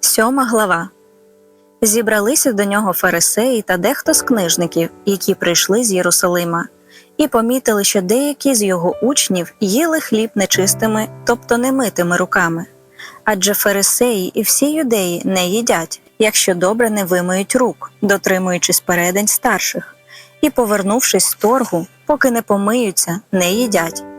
Сьома глава. Зібралися до нього фарисеї та дехто з книжників, які прийшли з Єрусалима, і помітили, що деякі з його учнів їли хліб нечистими, тобто немитими руками. Адже фарисеї і всі юдеї не їдять, якщо добре не вимиють рук, дотримуючись передань старших, і, повернувшись з торгу, поки не помиються, не їдять.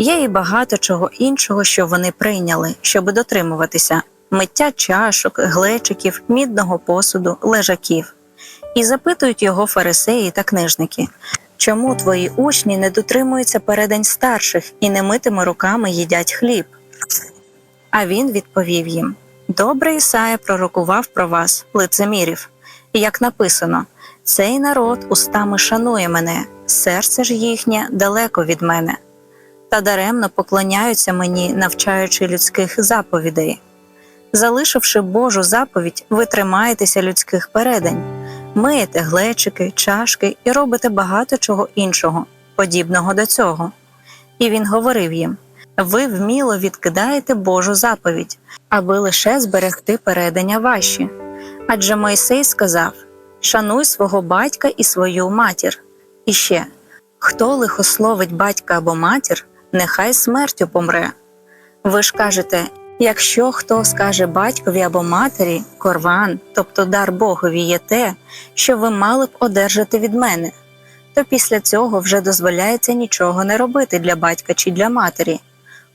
Є і багато чого іншого, що вони прийняли, щоб дотримуватися миття чашок, глечиків, мідного посуду, лежаків. І запитують його фарисеї та книжники, чому твої учні не дотримуються передань старших і немитими руками їдять хліб? А він відповів їм: Добре Ісая пророкував про вас, лицемірів, як написано: цей народ устами шанує мене, серце ж їхнє далеко від мене, та даремно поклоняються мені, навчаючи людських заповідей. Залишивши Божу заповідь, ви тримаєтеся людських передань, миєте глечики, чашки і робите багато чого іншого, подібного до цього. І він говорив їм: ви вміло відкидаєте Божу заповідь, аби лише зберегти передання ваші. Адже Мойсей сказав: Шануй свого батька і свою матір. І ще хто лихословить батька або матір, нехай смертю помре. Ви ж кажете, якщо хто скаже батькові або матері корван, тобто дар Богові є те, що ви мали б одержати від мене, то після цього вже дозволяється нічого не робити для батька чи для матері.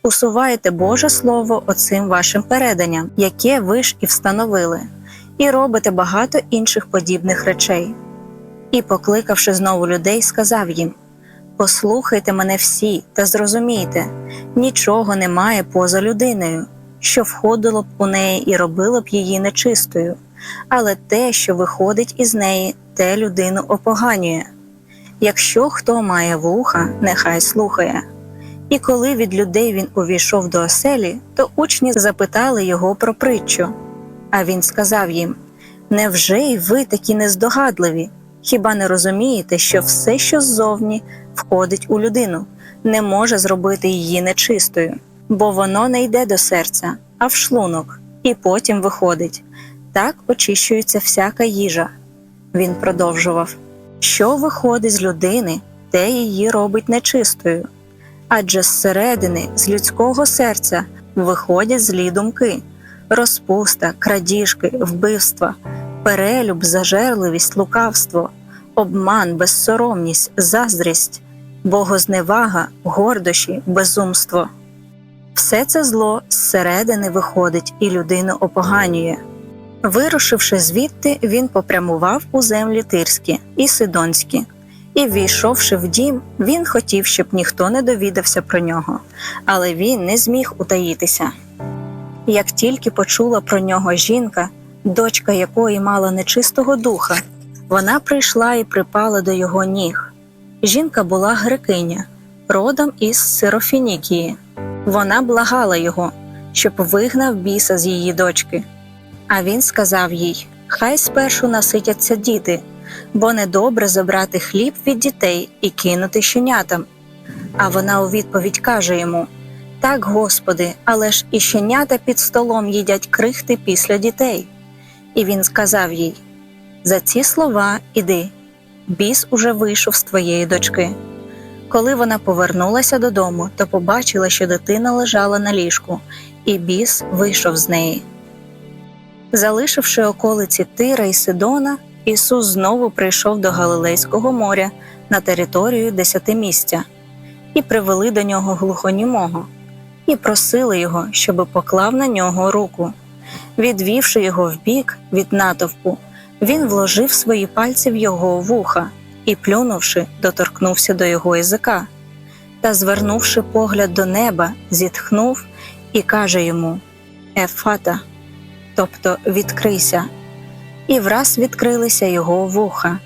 Усуваєте Боже Слово оцим вашим переданням, яке ви ж і встановили, і робите багато інших подібних речей. І, покликавши знову людей, сказав їм Послухайте мене всі та зрозумійте, нічого немає поза людиною, що входило б у неї і робило б її нечистою, але те, що виходить із неї, те людину опоганює. Якщо хто має вуха, нехай слухає. І коли від людей він увійшов до оселі, то учні запитали його про притчу. А він сказав їм: Невже й ви такі нездогадливі? Хіба не розумієте, що все, що ззовні входить у людину, не може зробити її нечистою, бо воно не йде до серця, а в шлунок, і потім виходить. Так очищується всяка їжа. Він продовжував: що виходить з людини, те її робить нечистою. Адже зсередини, з людського серця, виходять злі думки, розпуста, крадіжки, вбивства, перелюб, зажерливість, лукавство, обман, безсоромність, заздрість, богозневага, гордощі, безумство. Все це зло зсередини виходить і людину опоганює. Вирушивши звідти, він попрямував у землі Тирські і Сидонські, і, ввійшовши в дім, він хотів, щоб ніхто не довідався про нього, але він не зміг утаїтися. Як тільки почула про нього жінка, дочка якої мала нечистого духа, вона прийшла і припала до його ніг. Жінка була грекиня, родом із Сирофінікії. Вона благала його, щоб вигнав біса з її дочки. А він сказав їй: Хай спершу наситяться діти, бо недобре забрати хліб від дітей і кинути щенятам. А вона у відповідь каже йому: Так, Господи, але ж і щенята під столом їдять крихти після дітей. І він сказав їй: За ці слова іди, біс уже вийшов з твоєї дочки. Коли вона повернулася додому, то побачила, що дитина лежала на ліжку, і біс вийшов з неї. Залишивши околиці Тира і Сидона, Ісус знову прийшов до Галилейського моря на територію десятимістя, і привели до нього глухонімого, і просили його, щоби поклав на нього руку. Відвівши його вбік від натовпу, він вложив свої пальці в його вуха і, плюнувши, доторкнувся до його язика. Та, звернувши погляд до неба, зітхнув і каже йому: Ефата, тобто відкрийся. І враз відкрилися його вуха,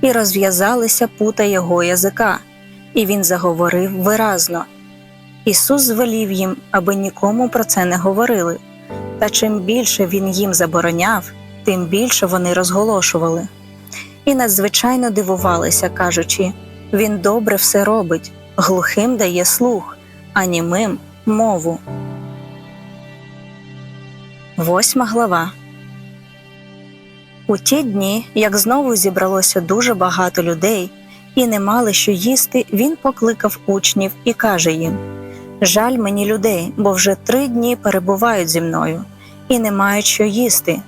і розв'язалися пута його язика, і він заговорив виразно. Ісус звелів їм, аби нікому про це не говорили. Та чим більше він їм забороняв, тим більше вони розголошували. І надзвичайно дивувалися, кажучи він добре все робить, глухим дає слух, а німим мову. Восьма глава. У ті дні, як знову зібралося дуже багато людей і не мали що їсти, він покликав учнів і каже їм: Жаль мені людей, бо вже три дні перебувають зі мною і не мають що їсти.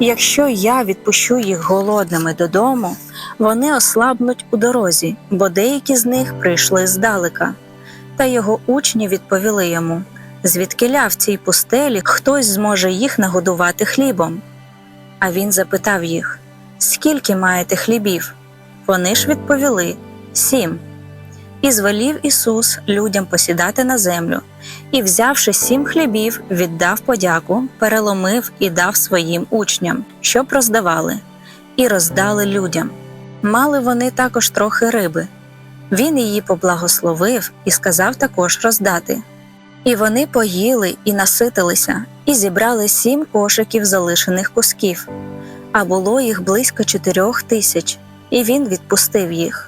Якщо я відпущу їх голодними додому, вони ослабнуть у дорозі, бо деякі з них прийшли здалека. Та його учні відповіли йому: звідкиля в цій пустелі хтось зможе їх нагодувати хлібом. А він запитав їх: Скільки маєте хлібів? Вони ж відповіли сім. І звелів Ісус людям посідати на землю, і, взявши сім хлібів, віддав подяку, переломив і дав своїм учням, щоб роздавали, і роздали людям. Мали вони також трохи риби. Він її поблагословив і сказав також роздати. І вони поїли і наситилися, і зібрали сім кошиків залишених кусків, а було їх близько чотирьох тисяч, і він відпустив їх.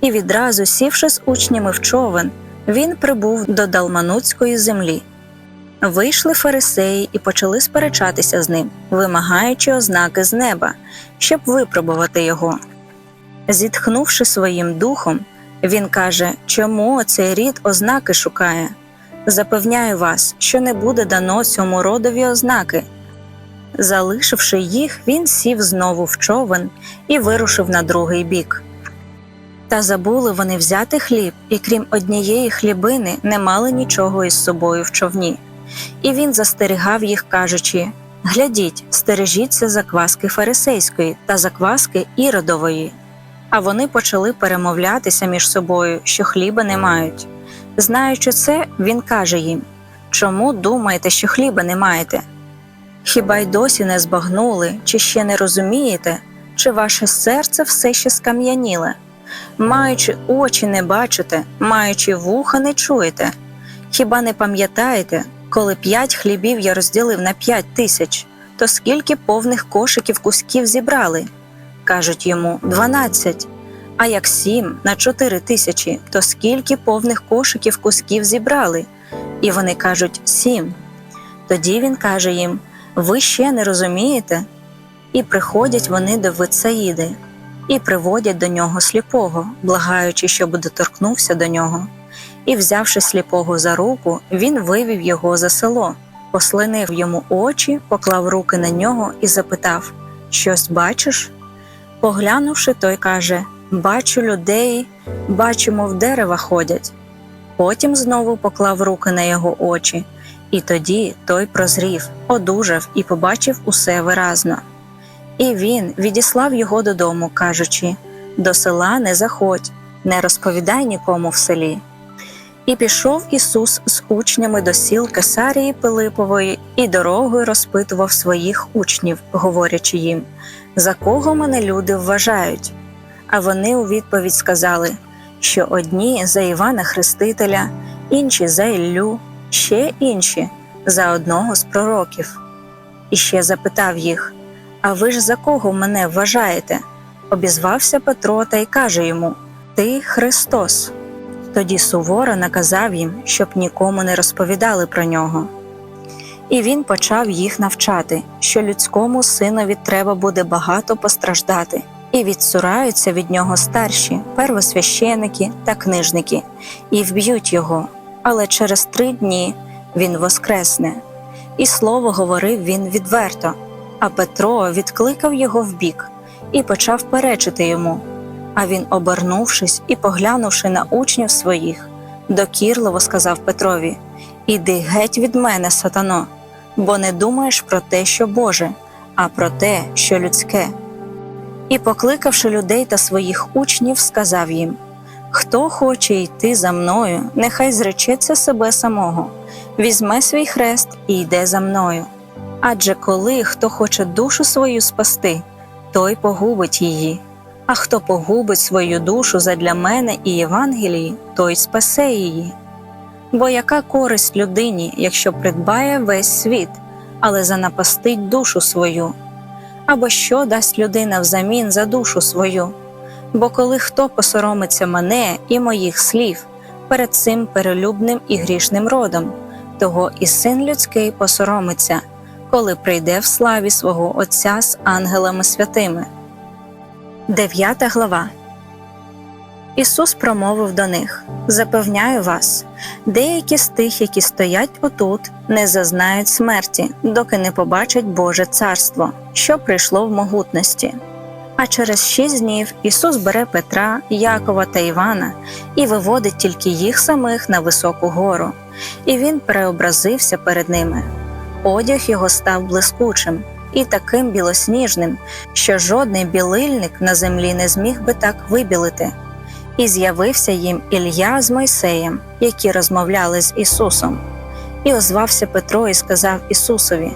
І відразу, сівши з учнями в човен, він прибув до Далманутської землі. Вийшли фарисеї і почали сперечатися з ним, вимагаючи ознаки з неба, щоб випробувати його. Зітхнувши своїм духом, він каже, чому цей рід ознаки шукає. Запевняю вас, що не буде дано цьому родові ознаки. Залишивши їх, він сів знову в човен і вирушив на другий бік. Та забули вони взяти хліб, і крім однієї хлібини не мали нічого із собою в човні. І він застерігав їх, кажучи: Глядіть, стережіться закваски фарисейської та закваски іродової. А вони почали перемовлятися між собою, що хліба не мають. Знаючи це, він каже їм: Чому думаєте, що хліба не маєте? Хіба й досі не збагнули, чи ще не розумієте, чи ваше серце все ще скам'яніле? Маючи очі не бачите, маючи вуха не чуєте. Хіба не пам'ятаєте, коли п'ять хлібів я розділив на п'ять тисяч, то скільки повних кошиків кусків зібрали? Кажуть йому дванадцять. А як сім на чотири тисячі, то скільки повних кошиків кусків зібрали? І вони кажуть сім. Тоді він каже їм: Ви ще не розумієте? І приходять вони до Вицаїди, і приводять до нього сліпого, благаючи, щоб доторкнувся до нього. І, взявши сліпого за руку, він вивів його за село, послинив йому очі, поклав руки на нього і запитав: Щось бачиш? Поглянувши, той каже: Бачу людей, бачу, мов дерева ходять. Потім знову поклав руки на його очі, і тоді той прозрів, одужав і побачив усе виразно. І він відіслав його додому, кажучи: До села не заходь, не розповідай нікому в селі. І пішов Ісус з учнями до сіл Кесарії Пилипової і дорогою розпитував своїх учнів, говорячи їм, за кого мене люди вважають. А вони у відповідь сказали, що одні за Івана Хрестителя, інші за Іллю, ще інші за одного з пророків. І ще запитав їх: А ви ж за кого мене вважаєте? Обізвався Петро та й каже йому: Ти Христос. Тоді суворо наказав їм, щоб нікому не розповідали про нього. І він почав їх навчати, що людському синові треба буде багато постраждати, і відсураються від нього старші, первосвященики та книжники, і вб'ють його. Але через три дні він воскресне. І слово говорив він відверто, а Петро відкликав його вбік і почав перечити йому. А він, обернувшись і поглянувши на учнів своїх, докірливо сказав Петрові: Іди геть від мене, сатано, бо не думаєш про те, що Боже, а про те, що людське. І, покликавши людей та своїх учнів, сказав їм: Хто хоче йти за мною, нехай зречеться себе самого, візьме свій хрест і йде за мною. Адже коли хто хоче душу свою спасти, той погубить її. А хто погубить свою душу задля мене і Євангелії, той спасе її. Бо яка користь людині, якщо придбає весь світ, але занапастить душу свою? Або що дасть людина взамін за душу свою? Бо коли хто посоромиться мене і моїх слів перед цим перелюбним і грішним родом, того і син людський посоромиться, коли прийде в славі свого Отця з ангелами святими. Дев'ята глава. Ісус промовив до них: Запевняю вас, деякі з тих, які стоять отут, не зазнають смерті, доки не побачать Боже царство, що прийшло в могутності. А через шість днів Ісус бере Петра, Якова та Івана і виводить тільки їх самих на високу гору, і він преобразився перед ними. Одяг його став блискучим і таким білосніжним, що жодний білильник на землі не зміг би так вибілити. І з'явився їм Ілля з Мойсеєм, які розмовляли з Ісусом. І озвався Петро і сказав Ісусові: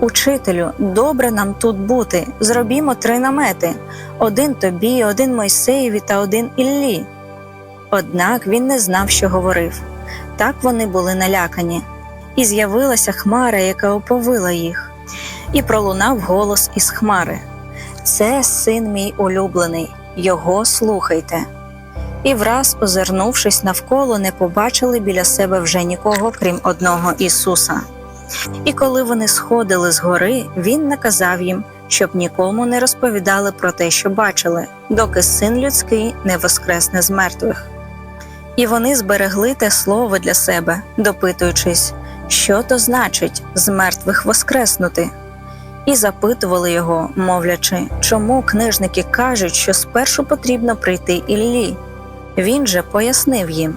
Учителю, добре нам тут бути, зробімо три намети: один тобі, один Мойсеєві та один Іллі. Однак він не знав, що говорив. Так вони були налякані. І з'явилася хмара, яка оповила їх, і пролунав голос із хмари: Це син мій улюблений, його слухайте. І враз, озирнувшись навколо, не побачили біля себе вже нікого, крім одного Ісуса. І коли вони сходили з гори, Він наказав їм, щоб нікому не розповідали про те, що бачили, доки син людський не воскресне з мертвих. І вони зберегли те слово для себе, допитуючись, що то значить з мертвих воскреснути. І запитували його, мовлячи, чому книжники кажуть, що спершу потрібно прийти Іллі. Він же пояснив їм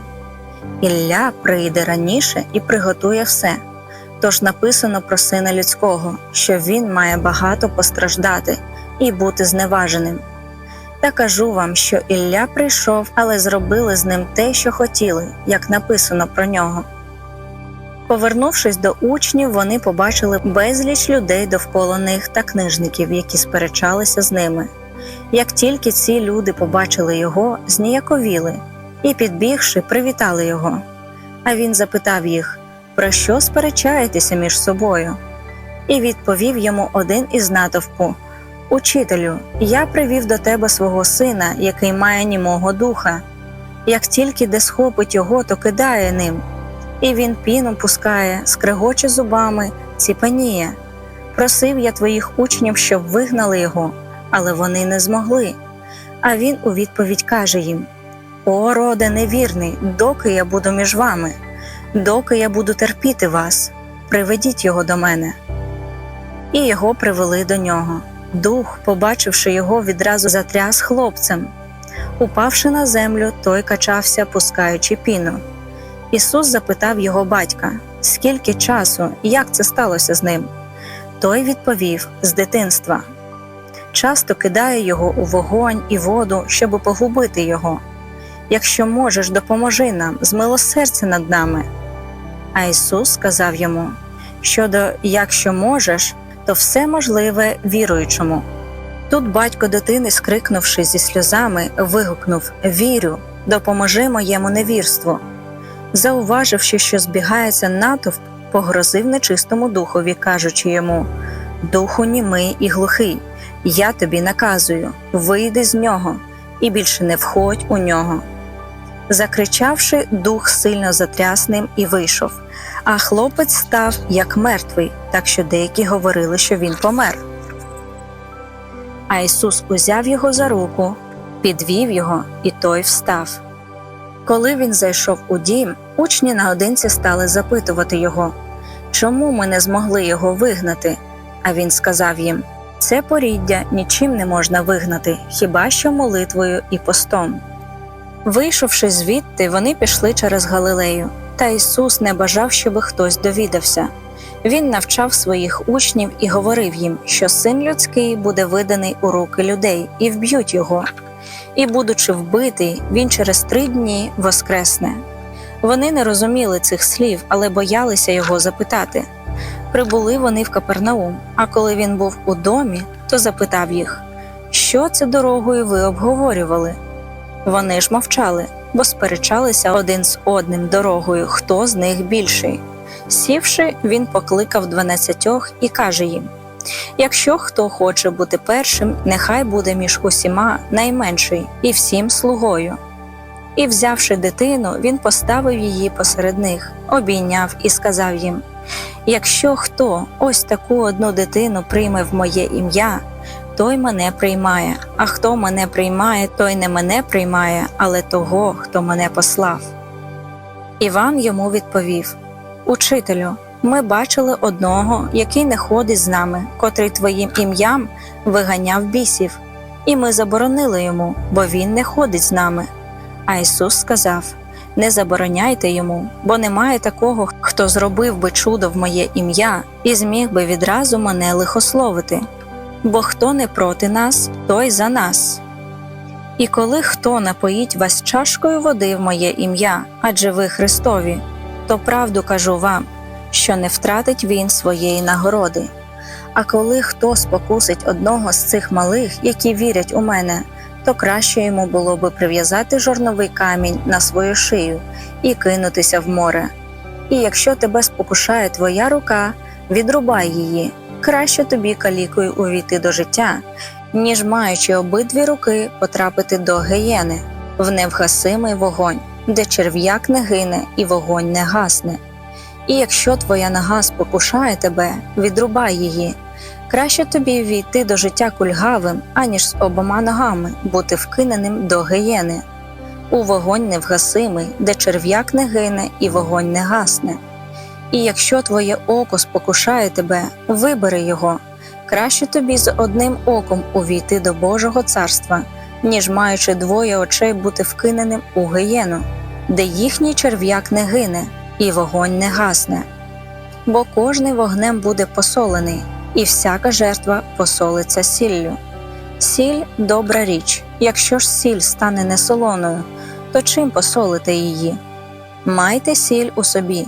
Ілля прийде раніше і приготує все. Тож написано про сина людського, що він має багато постраждати і бути зневаженим. Та кажу вам, що Ілля прийшов, але зробили з ним те, що хотіли, як написано про нього. Повернувшись до учнів, вони побачили безліч людей довкола них та книжників, які сперечалися з ними. Як тільки ці люди побачили його, зніяковіли і, підбігши, привітали його. А він запитав їх, про що сперечаєтеся між собою? І відповів йому один із натовпу: Учителю, я привів до тебе свого сина, який має німого духа. Як тільки де схопить його, то кидає ним, і він піну пускає, скрегоче зубами, ціпаніє. Просив я твоїх учнів, щоб вигнали його але вони не змогли. А він у відповідь каже їм: О, роде невірний, доки я буду між вами, доки я буду терпіти вас, приведіть його до мене. І його привели до нього. Дух, побачивши його, відразу затряс хлопцем. Упавши на землю, той качався, пускаючи піну. Ісус запитав його батька, скільки часу, як це сталося з ним. Той відповів з дитинства часто кидає його у вогонь і воду, щоб погубити його. Якщо можеш, допоможи нам, змилосердься над нами. А Ісус сказав йому: щодо якщо можеш, то все можливе віруючому. Тут батько дитини, скрикнувши зі сльозами, вигукнув Вірю, допоможи моєму невірству. Зауваживши, що збігається натовп, погрозив нечистому духові, кажучи йому Духу німий і глухий. Я тобі наказую вийди з нього і більше не входь у нього. Закричавши, дух сильно затряс ним і вийшов, а хлопець став як мертвий, так що деякі говорили, що він помер. А Ісус узяв його за руку, підвів його, і той встав. Коли він зайшов у дім, учні наодинці стали запитувати його, чому ми не змогли його вигнати. А він сказав їм це поріддя нічим не можна вигнати, хіба що молитвою і постом. Вийшовши звідти, вони пішли через Галилею, та Ісус не бажав, щоби хтось довідався. Він навчав своїх учнів і говорив їм, що син людський буде виданий у руки людей і вб'ють його. І, будучи вбитий, він через три дні воскресне. Вони не розуміли цих слів, але боялися його запитати. Прибули вони в Капернаум, а коли він був у домі, то запитав їх, що це дорогою ви обговорювали. Вони ж мовчали, бо сперечалися один з одним дорогою, хто з них більший. Сівши, він покликав дванадцятьох і каже їм: Якщо хто хоче бути першим, нехай буде між усіма найменший і всім слугою. І, взявши дитину, він поставив її посеред них, обійняв і сказав їм Якщо хто ось таку одну дитину прийме в моє ім'я, той мене приймає, а хто мене приймає, той не мене приймає, але того, хто мене послав. Іван йому відповів: Учителю, ми бачили одного, який не ходить з нами, котрий твоїм ім'ям виганяв бісів, і ми заборонили йому, бо він не ходить з нами. А Ісус сказав: Не забороняйте йому, бо немає такого, хто зробив би чудо в моє ім'я і зміг би відразу мене лихословити. Бо хто не проти нас, той за нас. І коли хто напоїть вас чашкою води в моє ім'я, адже ви Христові, то правду кажу вам, що не втратить він своєї нагороди. А коли хто спокусить одного з цих малих, які вірять у мене, то краще йому було би прив'язати жорновий камінь на свою шию і кинутися в море. І якщо тебе спокушає твоя рука, відрубай її, краще тобі калікою увійти до життя, ніж маючи обидві руки потрапити до геєни, в невгасимий вогонь, де черв'як не гине і вогонь не гасне. І якщо твоя нога спокушає тебе, відрубай її. Краще тобі війти до життя кульгавим, аніж з обома ногами бути вкиненим до геєни, у вогонь невгасимий, де черв'як не гине і вогонь не гасне. І якщо твоє око спокушає тебе, вибери його. Краще тобі з одним оком увійти до Божого царства, ніж маючи двоє очей бути вкиненим у гиєну, де їхній черв'як не гине і вогонь не гасне. Бо кожний вогнем буде посолений, і всяка жертва посолиться сіллю. Сіль добра річ, якщо ж сіль стане несолоною, то чим посолите її? Майте сіль у собі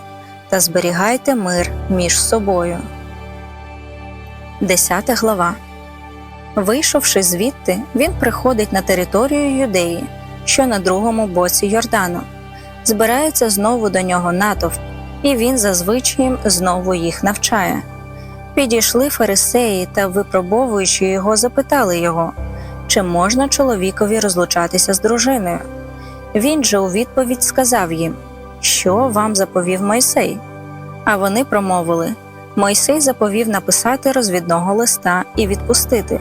та зберігайте мир між собою. 10 глава. Вийшовши звідти, він приходить на територію Юдеї, що на другому боці Йордану. Збирається знову до нього натовп, і він зазвичай знову їх навчає. Підійшли фарисеї та, випробовуючи його, запитали його, чи можна чоловікові розлучатися з дружиною. Він же у відповідь сказав їм, що вам заповів Мойсей. А вони промовили Мойсей заповів написати розвідного листа і відпустити.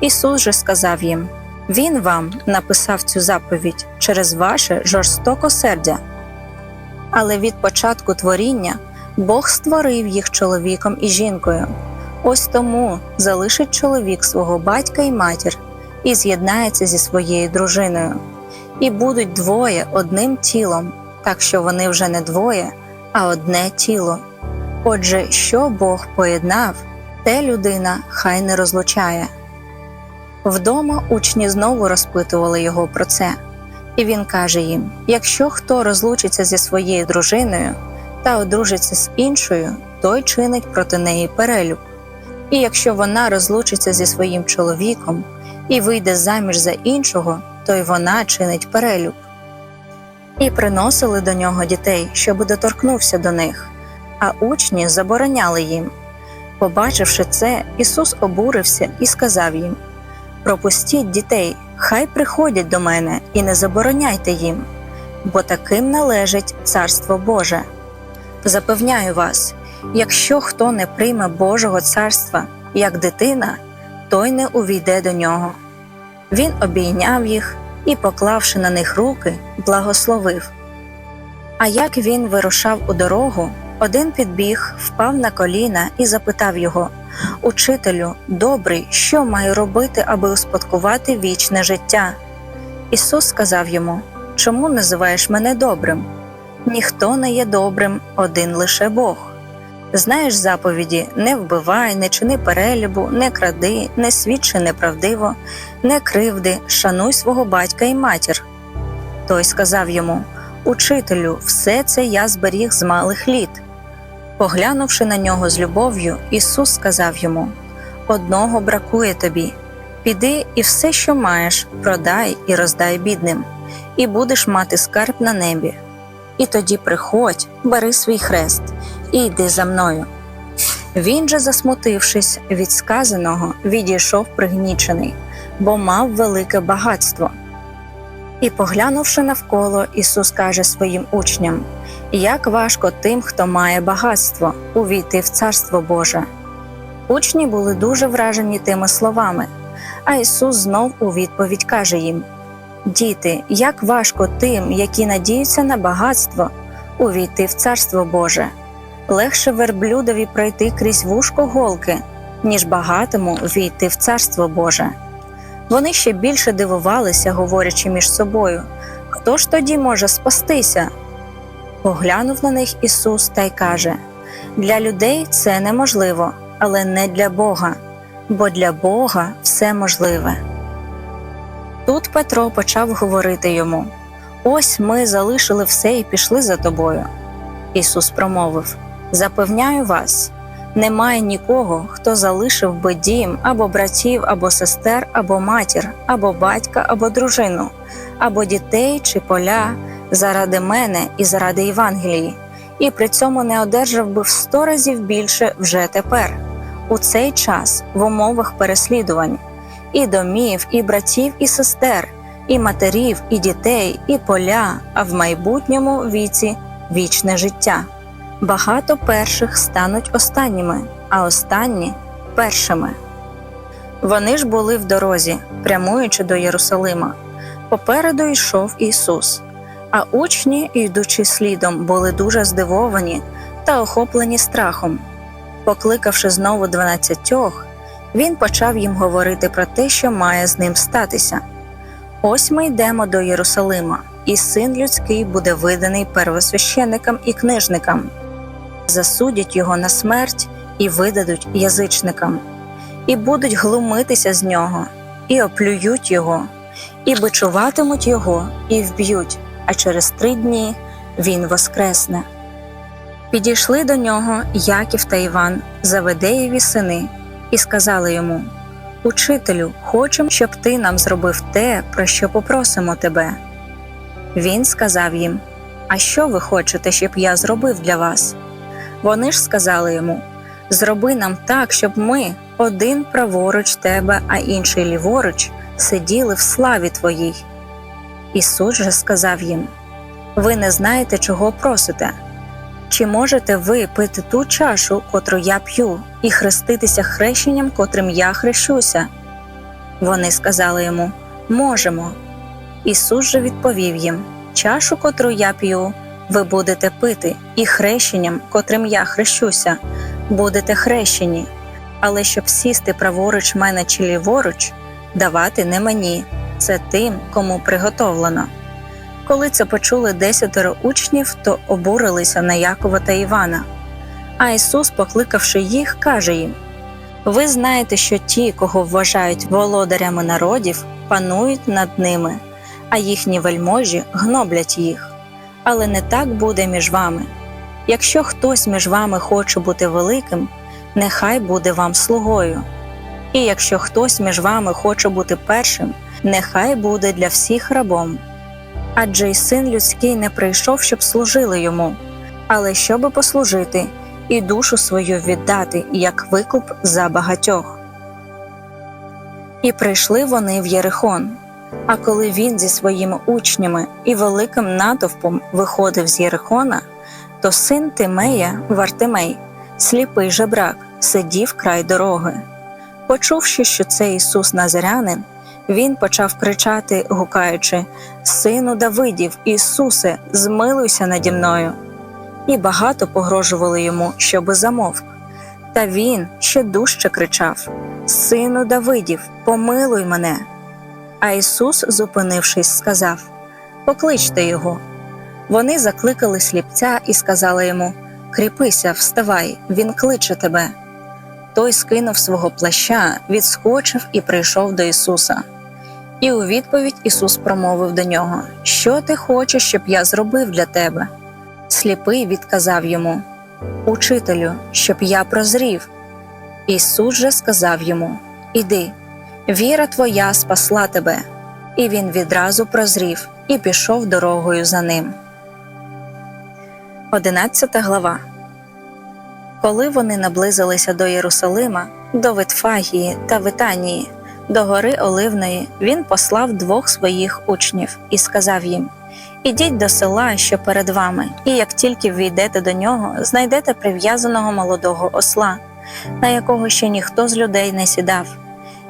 Ісус же сказав їм Він вам написав цю заповідь через ваше жорстокосердя. Але від початку творіння Бог створив їх чоловіком і жінкою. Ось тому залишить чоловік свого батька і матір і з'єднається зі своєю дружиною, і будуть двоє одним тілом, так що вони вже не двоє, а одне тіло. Отже, що Бог поєднав, те людина хай не розлучає. Вдома учні знову розпитували його про це, і він каже їм: якщо хто розлучиться зі своєю дружиною та одружиться з іншою, той чинить проти неї перелюб. І якщо вона розлучиться зі своїм чоловіком і вийде заміж за іншого, то й вона чинить перелюб. І приносили до нього дітей, щоб доторкнувся до них, а учні забороняли їм. Побачивши це, Ісус обурився і сказав їм: Пропустіть дітей, хай приходять до мене і не забороняйте їм, бо таким належить Царство Боже. Запевняю вас, якщо хто не прийме Божого царства як дитина, той не увійде до нього. Він обійняв їх і, поклавши на них руки, благословив. А як він вирушав у дорогу, один підбіг, впав на коліна і запитав його Учителю, добрий, що маю робити, аби успадкувати вічне життя? Ісус сказав йому Чому називаєш мене добрим? Ніхто не є добрим, один лише Бог. Знаєш заповіді не вбивай, не чини перелюбу, не кради, не свідчи неправдиво, не кривди, шануй свого батька і матір. Той сказав йому Учителю, все це я зберіг з малих літ. Поглянувши на нього з любов'ю, Ісус сказав йому: Одного бракує тобі. Піди і все, що маєш, продай і роздай бідним, і будеш мати скарб на небі. І тоді приходь, бери свій хрест і йди за мною. Він же, засмутившись від сказаного, відійшов пригнічений, бо мав велике багатство. І, поглянувши навколо, Ісус каже своїм учням: як важко тим, хто має багатство, увійти в Царство Боже. Учні були дуже вражені тими словами, а Ісус знов у відповідь каже їм: Діти, як важко тим, які надіються на багатство, увійти в Царство Боже. Легше верблюдові пройти крізь вушко голки, ніж багатому війти в Царство Боже. Вони ще більше дивувалися, говорячи між собою, хто ж тоді може спастися? Поглянув на них Ісус та й каже: Для людей це неможливо, але не для Бога, бо для Бога все можливе. Тут Петро почав говорити йому: Ось ми залишили все і пішли за тобою. Ісус промовив: Запевняю вас, немає нікого, хто залишив би дім або братів, або сестер, або матір, або батька, або дружину, або дітей чи поля заради мене і заради Євангелії, і при цьому не одержав би в сто разів більше вже тепер, у цей час в умовах переслідувань, і домів, і братів, і сестер, і матерів, і дітей, і поля, а в майбутньому віці вічне життя. Багато перших стануть останніми, а останні першими. Вони ж були в дорозі, прямуючи до Єрусалима. Попереду йшов Ісус, а учні, йдучи слідом, були дуже здивовані та охоплені страхом. Покликавши знову дванадцятьох, він почав їм говорити про те, що має з ним статися. Ось ми йдемо до Єрусалима, і син людський буде виданий первосвященикам і книжникам засудять його на смерть і видадуть язичникам, і будуть глумитися з нього, і оплюють його, і бичуватимуть його, і вб'ють, а через три дні він воскресне. Підійшли до нього Яків та Іван, Заведеєві сини, і сказали йому: Учителю, хочемо, щоб ти нам зробив те, про що попросимо тебе. Він сказав їм: А що ви хочете, щоб я зробив для вас? Вони ж сказали йому: Зроби нам так, щоб ми, один праворуч тебе, а інший ліворуч, сиділи в славі твоїй. Ісус же сказав їм: Ви не знаєте, чого просите. Чи можете ви пити ту чашу, котру я п'ю, і хреститися хрещенням, котрим я хрещуся? Вони сказали йому: Можемо. Ісус же відповів їм: Чашу, котру я п'ю, ви будете пити, і хрещенням, котрим я хрещуся, будете хрещені, але щоб сісти праворуч мене чи ліворуч, давати не мені, це тим, кому приготовлено. Коли це почули десятеро учнів, то обурилися на Якова та Івана. А Ісус, покликавши їх, каже їм: Ви знаєте, що ті, кого вважають володарями народів, панують над ними, а їхні вельможі гноблять їх але не так буде між вами. Якщо хтось між вами хоче бути великим, нехай буде вам слугою. І якщо хтось між вами хоче бути першим, нехай буде для всіх рабом. Адже й син людський не прийшов, щоб служили йому, але щоби послужити і душу свою віддати як викуп за багатьох. І прийшли вони в Єрихон. А коли він зі своїми учнями і великим натовпом виходив з Єрихона, то син Тимея, Вартимей, сліпий жебрак, сидів край дороги. Почувши, що це Ісус Назарянин, він почав кричати, гукаючи Сину Давидів, Ісусе, змилуйся наді мною. І багато погрожували йому, щоби замовк. Та він ще дужче кричав: Сину Давидів, помилуй мене. А Ісус, зупинившись, сказав: Покличте його. Вони закликали сліпця і сказали йому: Кріпися, вставай, він кличе тебе. Той скинув свого плаща, відскочив і прийшов до Ісуса. І у відповідь Ісус промовив до нього: Що ти хочеш, щоб я зробив для тебе? Сліпий відказав йому: Учителю, щоб я прозрів. Ісус же сказав йому: Іди. Віра твоя спасла тебе. І він відразу прозрів і пішов дорогою за ним. Одинадцята глава. Коли вони наблизилися до Єрусалима, до Витфагії та Витанії, до гори Оливної, він послав двох своїх учнів і сказав їм: Ідіть до села, що перед вами, і як тільки ввійдете до нього, знайдете прив'язаного молодого осла, на якого ще ніхто з людей не сідав.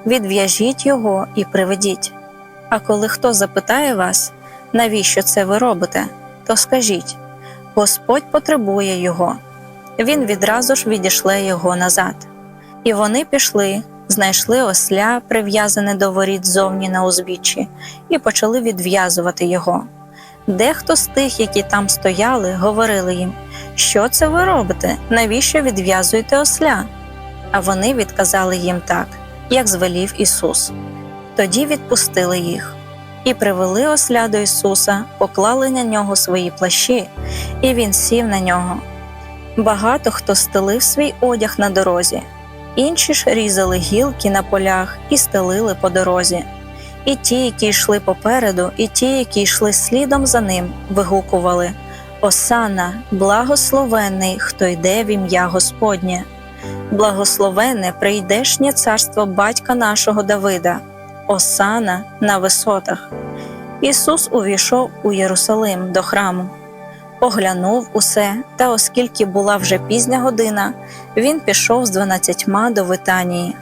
Відв'яжіть його і приведіть. А коли хто запитає вас, навіщо це ви робите, то скажіть Господь потребує його. Він відразу ж відійшле його назад. І вони пішли, знайшли осля, прив'язане до воріт зовні на узбіччі, і почали відв'язувати його. Дехто з тих, які там стояли, говорили їм, що це ви робите, навіщо відв'язуєте осля? А вони відказали їм так, як звелів Ісус. Тоді відпустили їх і привели осля до Ісуса, поклали на нього свої плащі, і він сів на нього. Багато хто стелив свій одяг на дорозі, інші ж різали гілки на полях і стелили по дорозі. І ті, які йшли попереду, і ті, які йшли слідом за ним, вигукували Осана, благословенний, хто йде в ім'я Господнє, благословенне прийдешнє царство батька нашого Давида, Осана на висотах. Ісус увійшов у Єрусалим до храму, оглянув усе, та оскільки була вже пізня година, він пішов з дванадцятьма до Витанії.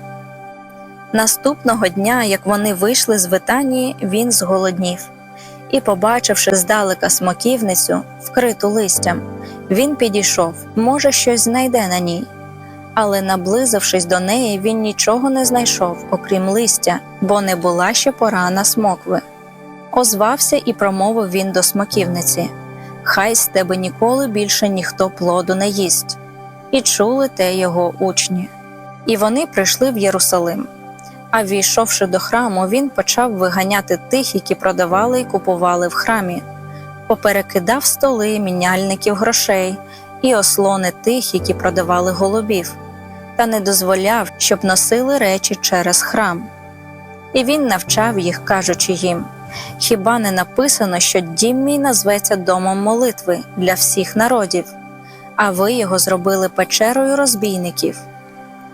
Наступного дня, як вони вийшли з Витанії, він зголоднів. І, побачивши здалека смоківницю, вкриту листям, він підійшов, може, щось знайде на ній. Але, наблизившись до неї, він нічого не знайшов, окрім листя, бо не була ще пора на смокви. Озвався і промовив він до смоківниці: Хай з тебе ніколи більше ніхто плоду не їсть. І чули те його учні. І вони прийшли в Єрусалим. А війшовши до храму, він почав виганяти тих, які продавали і купували в храмі, поперекидав столи міняльників грошей і ослони тих, які продавали голубів, та не дозволяв, щоб носили речі через храм. І він навчав їх, кажучи їм: Хіба не написано, що дім мій назветься домом молитви для всіх народів, а ви його зробили печерою розбійників?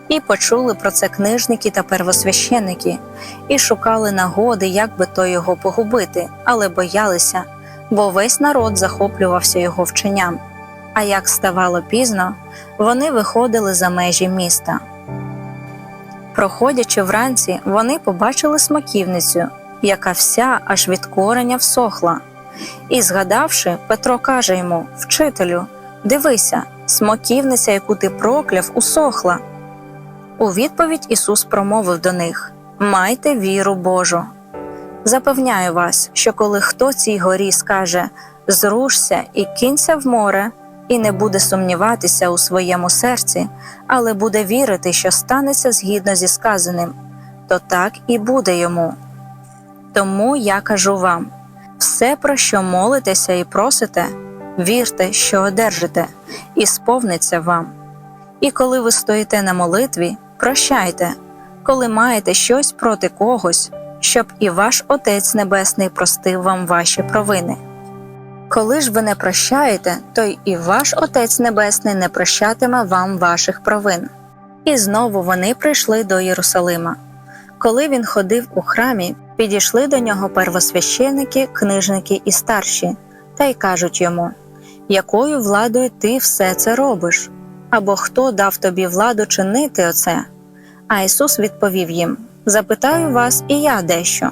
І почули про це книжники та первосвященники, і шукали нагоди, як би то його погубити, але боялися, бо весь народ захоплювався його вченням. А як ставало пізно, вони виходили за межі міста. Проходячи вранці, вони побачили смоківницю, яка вся аж від кореня всохла. І, згадавши, Петро каже йому: Вчителю, дивися, смоківниця, яку ти прокляв, усохла. У відповідь Ісус промовив до них Майте віру Божу. Запевняю вас, що коли хто цій горі скаже зрушся і кинься в море, і не буде сумніватися у своєму серці, але буде вірити, що станеться згідно зі сказаним, то так і буде йому. Тому я кажу вам все, про що молитеся і просите, вірте, що одержите, і сповниться вам. І коли ви стоїте на молитві, прощайте, коли маєте щось проти когось, щоб і ваш Отець Небесний простив вам ваші провини. Коли ж ви не прощаєте, то і ваш Отець Небесний не прощатиме вам ваших провин. І знову вони прийшли до Єрусалима. Коли він ходив у храмі, підійшли до нього первосвященики, книжники і старші, та й кажуть йому, якою владою ти все це робиш? Або хто дав тобі владу чинити оце? А Ісус відповів їм: Запитаю вас і я дещо.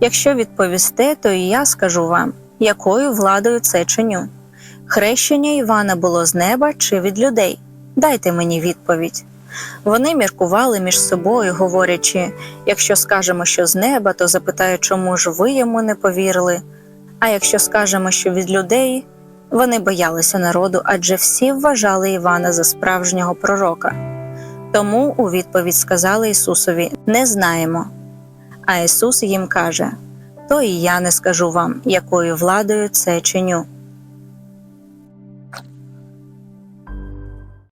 Якщо відповісте, то і я скажу вам, якою владою це чиню. Хрещення Івана було з неба чи від людей? Дайте мені відповідь. Вони міркували між собою, говорячи: якщо скажемо, що з неба, то запитають, чому ж ви йому не повірили. А якщо скажемо, що від людей, вони боялися народу, адже всі вважали Івана за справжнього пророка. Тому у відповідь сказали Ісусові не знаємо. А Ісус їм каже: То і я не скажу вам, якою владою це чиню.